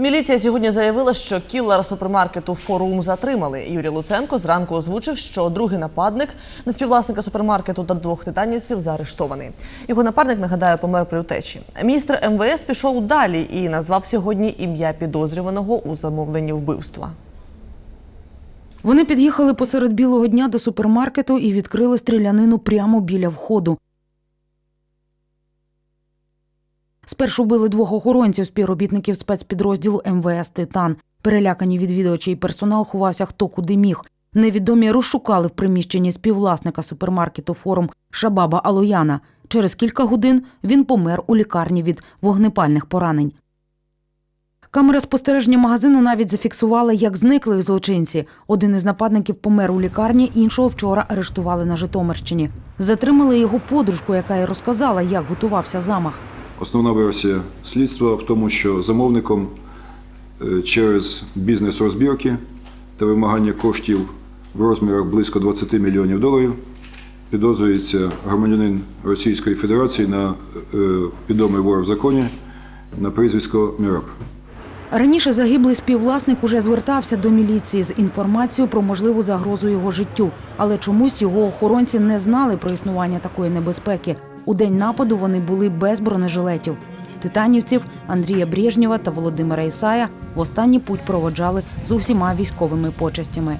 Міліція сьогодні заявила, що кілера супермаркету Форум затримали. Юрій Луценко зранку озвучив, що другий нападник на співвласника супермаркету та двох титанівців заарештований. Його напарник, нагадаю, помер при утечі. Міністр МВС пішов далі і назвав сьогодні ім'я підозрюваного у замовленні вбивства. Вони під'їхали посеред білого дня до супермаркету і відкрили стрілянину прямо біля входу. Спершу били двох охоронців співробітників спецпідрозділу МВС Титан. Перелякані відвідувачі і персонал ховався хто куди міг. Невідомі розшукали в приміщенні співвласника супермаркету форум Шабаба Алояна. Через кілька годин він помер у лікарні від вогнепальних поранень. Камера спостереження магазину навіть зафіксувала, як зникли злочинці. Один із нападників помер у лікарні, іншого вчора арештували на Житомирщині. Затримали його подружку, яка й розказала, як готувався замах. Основна версія слідства в тому, що замовником е, через бізнес-розбірки та вимагання коштів в розмірах близько 20 мільйонів доларів підозрюється громадянин Російської Федерації на е, відомий вор в законі на прізвисько Міраб. Раніше загиблий співвласник уже звертався до міліції з інформацією про можливу загрозу його життю, але чомусь його охоронці не знали про існування такої небезпеки. У день нападу вони були без бронежилетів. Титанівців Андрія Брежнєва та Володимира Ісая в останній путь проводжали з усіма військовими почестями.